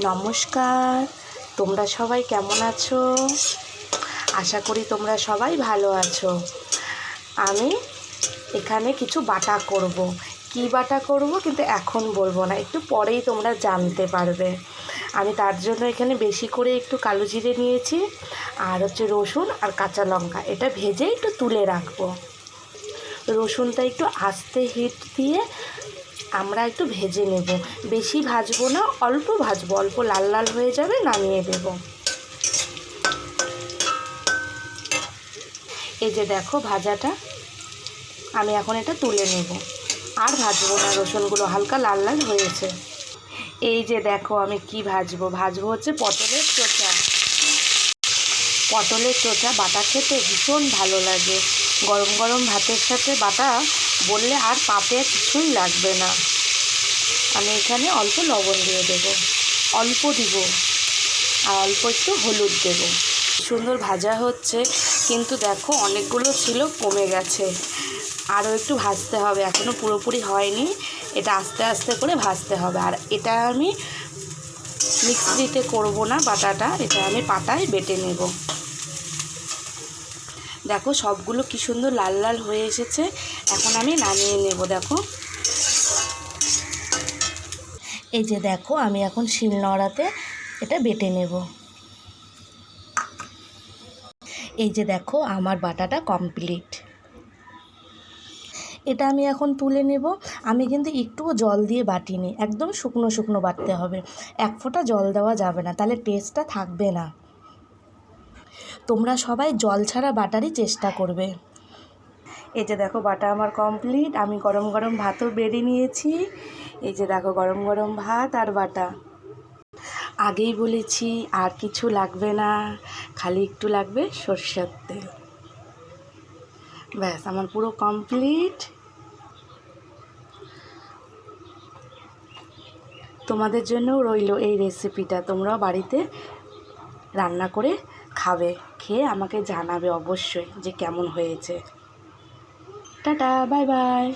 নমস্কার। তোমরা সবাই কেমন আছো? আশা করি তোমরা সবাই ভালো আছো। আমি এখানে কিছু বাটা করব। কি বাটা করব কিন্তু এখন বলব না, একটু পরেই তোমরা জানতে পারবে। আমি তার জন্য এখানে বেশি করে একটু কালো জিরে নিয়েছি, আর হচ্ছে রসুন আর কাঁচা লঙ্কা। এটা ভেজে একটু তুলে রাখব। রসুনটা একটু আস্তে হিট দিয়ে আমরা একটু ভেজে নেব। বেশি ভাজবো না, অল্প ভাজবো। অল্প লাল লাল হয়ে যাবে, নামিয়ে দেব। এই যে দেখো ভাজাটা, আমি এখন এটা তুলে নেব। আর ভাজবো না, রসুনগুলো হালকা লাল লাল হয়েছে। এই যে দেখো আমি কি ভাজবো। ভাজবো হচ্ছে পটলের চোচা। পটলের চোচা, বাটা খেতে ভীষণ ভালো লাগে। গরম গরম ভাতের সাথে বাটা বললে আর পাতে কিছুই লাগবে না। আমি এখানে অল্প লবণ দিয়ে দেবো, অল্প দিব, আর অল্প একটু হলুদ দেব। সুন্দর ভাজা হচ্ছে, কিন্তু দেখো অনেকগুলো ছিল, কমে গেছে। আরও একটু ভাজতে হবে এখনও পুরোপুরি হয়নি। এটা আস্তে আস্তে করে ভাজতে হবে। আর এটা আমি মিক্সিতে করব না বাটাটা, এটা আমি পাতায় বেটে নেব। দেখো সবগুলো কি সুন্দর লাল লাল হয়ে এসেছে। এখন আমি নামিয়ে নেব, দেখো। এই যে দেখো, আমি এখন শিল নোড়াতে এটা বেটে নেব। এই যে দেখো, আমার বাটাটা কমপ্লিট। এটা আমি এখন তুলে নেব। আমি কিন্তু একটুও জল দিয়ে বাটিনি, একদম শুকনো শুকনো বাটতে হবে। এক ফোঁটা জল দেওয়া যাবে না, তাহলে টেস্টটা থাকবে না। তোমরা সবাই জল ছাড়া বাটারই চেষ্টা করবে। এই যে দেখো বাটা আমার কমপ্লিট, আমি গরম গরম ভাতও বেড়ে নিয়েছি। এই যে দেখো গরম গরম ভাত আর বাটা। আগেই বলেছি আর কিছু লাগবে না, খালি একটু লাগবে সর্ষের তেল। ব্যাস, আমার পুরো কমপ্লিট। তোমাদের জন্যও রইল এই রেসিপিটা তোমরাও বাড়িতে রান্না করে খাবে খেয়ে আমাকে জানাবে অবশ্যই যে কেমন হয়েছে। Tata bye bye.